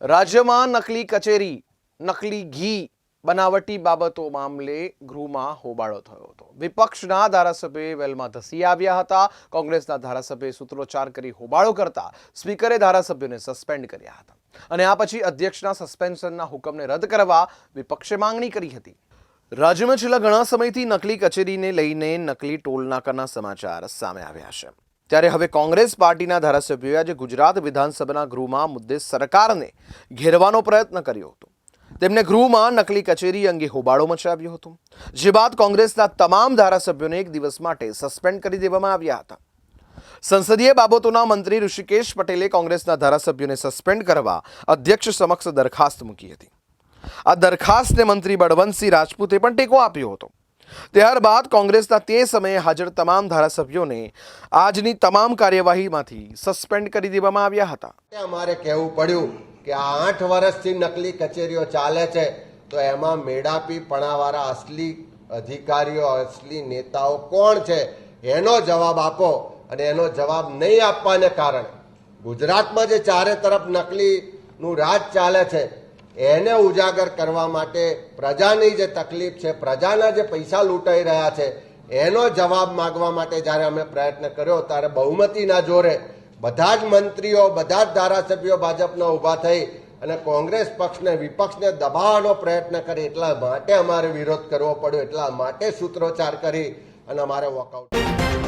રાજ્યમાં નકલી કચેરી, નકલી ઘી બનાવટી બાબતો મામલે ગૃહમાં હોબાળો થયો હતો. વિપક્ષના ધારાસભ્ય વેલમાં ધસી આવ્યા હતા. કોંગ્રેસના ધારાસભ્યે સૂત્રોચ્ચાર કરી હોબાળો કરતા સ્પીકરે ધારાસભ્યોને સસ્પેન્ડ કર્યા હતા. અને આ પછી અધ્યક્ષના સસ્પેન્શનના હુકમને રદ કરવા વિપક્ષે માંગણી કરી હતી. રાજ્યમાં છેલ્લા ઘણા સમયથી નકલી કચેરીને લઈને નકલી ટોલનાકાના સમાચાર સામે આવ્યા છે. ત્યારે હવે કોંગ્રેસ પાર્ટીના ધારાસભ્યોએ આજે ગુજરાત વિધાનસભાના ગૃહમાં મુદ્દે સરકારને ઘેરવાનો પ્રયત્ન કર્યો હતો. તેમને ગૃહમાં નકલી કચેરી અંગે હોબાળો મચાવ્યો હતો. જે બાદ કોંગ્રેસના તમામ ધારાસભ્યોને એક દિવસ માટે સસ્પેન્ડ કરી દેવામાં આવ્યા હતા. સંસદીય બાબતોના મંત્રી ઋષિકેશ પટેલે કોંગ્રેસના ધારાસભ્યોને સસ્પેન્ડ કરવા અધ્યક્ષ સમક્ષ દરખાસ્ત મૂકી હતી. આ દરખાસ્તને મંત્રી બળવંતસિંહ રાજપૂતે પણ ટેકો આપ્યો હતો. ત્યારબાદ કોંગ્રેસના તે સમયે હાજર તમામ ધારાસભ્યોને આજની તમામ કાર્યવાહીમાંથી સસ્પેન્ડ કરી દેવામાં આવ્યા હતા. અમારે કહેવું પડ્યું કે આ આઠ વર્ષથી નકલી કચેરીઓ ચાલે છે, તો એમાં મેડાપી પણાવાળા અસલી અધિકારીઓ, અસલી નેતાઓ કોણ છે? એનો જવાબ આપો અને એનો જવાબ નહીં આપવાને કારણે ગુજરાતમાં જે ચારે તરફ નકલીનું રાજ ચાલે છે એને ઉજાગર કરવા માટે પ્રજાની જે તકલીફ છે, પ્રજાના જે પૈસા લૂંટાઈ રહ્યા છે, એનો જવાબ માગવા માટે જ્યારે અમે પ્રયત્ન કર્યો ત્યારે બહુમતીના જોરે બધા જ મંત્રીઓ, બધા જ ધારાસભ્યો ભાજપના ઊભા થઈ અને કોંગ્રેસ પક્ષને, વિપક્ષને દબાવવાનો પ્રયત્ન કરી. એટલા માટે અમારે વિરોધ કરવો પડ્યો, એટલા માટે સૂત્રોચ્ચાર કરી અને અમારે વોકઆઉટ